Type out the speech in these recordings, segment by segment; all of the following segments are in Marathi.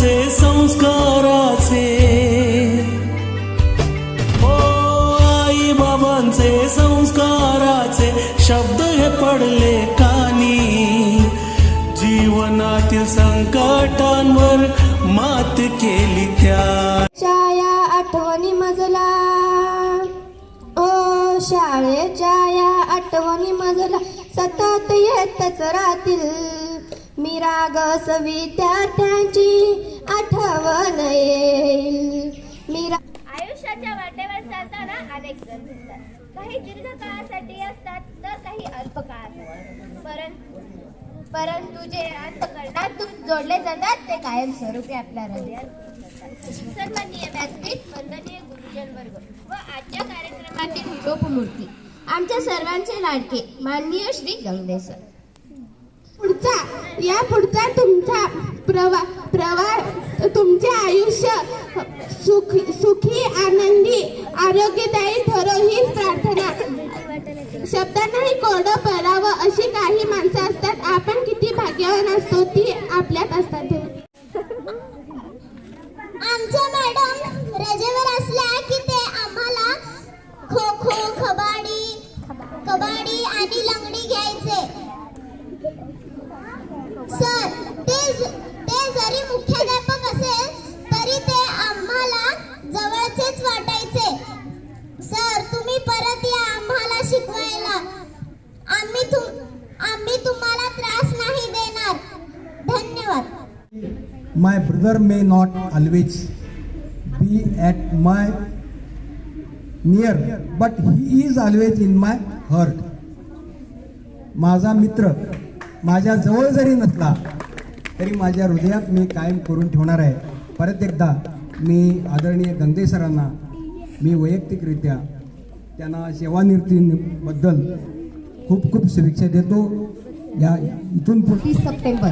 बाबांचे संस्काराचे. ओ आई बाबांचे संस्काराचे शब्द हे पडले कानी. जीवनातील संकटांवर मात केली त्या. छाया आठवणी मजला. ओ शाळेच्या या आठवणी मजला सतत येतच राहतील. मी रागस विद्यार्थ्यांची आठवण येईल. मी रा- आयुष्याच्या वाटेवर चालताना अनेक जण दिसतात काही दीर्घ काळासाठी असतात तर काही अल्प काळासाठी परंतु परंतु जे अंतकरणातून जोडले जातात ते कायम स्वरूपी आपल्या हृदयात सन्माननीय व्यासपीठ वंदनीय गुरुजन वर्ग व आजच्या कार्यक्रमातील लोकमूर्ती आमच्या सर्वांचे लाडके माननीय श्री गंगेसर. पुढचा या पुढचा तुमचा प्रवा प्रवा तुमचे आयुष्य सुख सुखी आनंदी आरोग्यदायी ठरो ही प्रार्थना शब्दांनाही कोरडं पडावं अशी काही माणसं असतात. आपण किती भाग्यवान असतो ती आपल्यात असतात. My brother may not always be at my near, but he is always in my heart. माझा मित्र माझ्या जवळ जरी नसला तरी माझ्या हृदयात मी कायम करून ठेवणार आहे परत एकदा मी आदरणीय गंगे सरांना मी वैयक्तिकरित्या त्यांना सेवानिवृत्तीबद्दल खूप खूप शुभेच्छा देतो या इथून तीस सप्टेंबर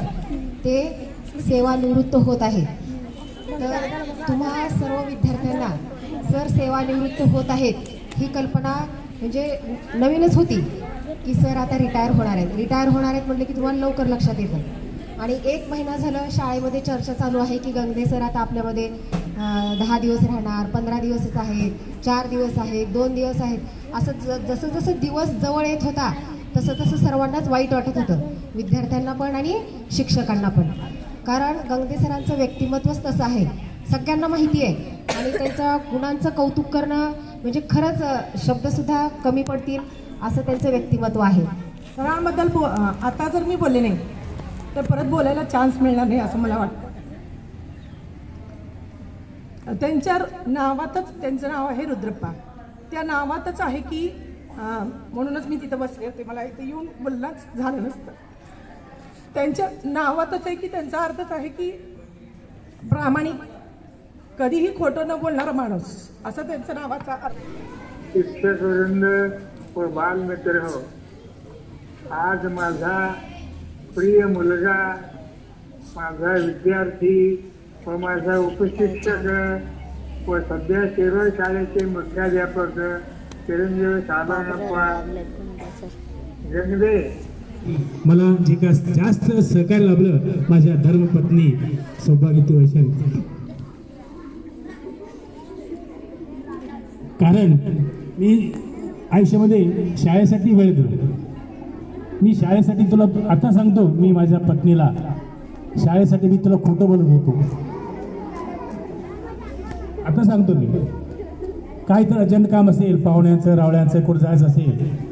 ते सेवानिवृत्त होत आहे. तर तुम्हा सर्व विद्यार्थ्यांना सर सेवानिवृत्त होत आहेत ही कल्पना म्हणजे नवीनच होती की सर आता रिटायर होणार आहेत. रिटायर होणार आहेत म्हटलं की तुम्हाला लवकर लक्षात येतं. आणि एक महिना झालं शाळेमध्ये चर्चा चालू आहे की गंगे सर आता आपल्यामध्ये दहा दिवस राहणार पंधरा दिवसच आहेत चार दिवस आहेत दोन दिवस आहेत. असं ज जसं जसं दिवस जवळ येत होता तसं तसं सर्वांनाच वाईट वाटत होतं. विद्यार्थ्यांना पण आणि शिक्षकांना पण. कारण गंगदेसरांचं व्यक्तिमत्वच तसं आहे. सगळ्यांना माहिती आहे. आणि त्यांच्या गुणांचं कौतुक करणं म्हणजे खरंच शब्दसुद्धा कमी पडतील असं त्यांचं व्यक्तिमत्व आहे. सरांबद्दल बो आता जर मी बोलले नाही तर परत बोलायला चान्स मिळणार नाही असं मला वाटतं. त्यांच्या नावातच त्यांचं नाव आहे रुद्रप्पा. त्या नावातच आहे की म्हणूनच मी तिथं बसले होते. मला इथे येऊन बोललाच झालं नसतं. त्यांच्या नावातच आहे की त्यांचा अर्थच आहे की प्रामाणिक. कधीही खोटं न बोलणारा माणूस. असं त्यांच्या नावाचा अर्थ शिक्षक वृंद व बालमित्र हो. आज माझा प्रिय मुलगा माझा विद्यार्थी व माझा उपशिक्षक व सध्या शिरोळ शाळेचे मुख्याध्यापक चिरंजीव साबानप्पा. जगदे मला जे का जास्त सहकार्य लाभलं माझ्या धर्मपत्नी सौभाग्यती वैशाली. कारण मी आयुष्यामध्ये शाळेसाठी वेळ दिलो. मी शाळेसाठी तुला आता सांगतो मी माझ्या पत्नीला. शाळेसाठी मी तुला खोटं बोलत होतो. आता सांगतो मी. काय तर अर्जंट काम असेल पाहुण्यांचं रावळ्यांचं कुठं जायचं असेल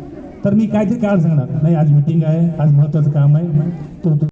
तर मी काहीतरी कारण सांगणार नाही आज मिटिंग आहे आज महत्त्वाचं काम आहे. तो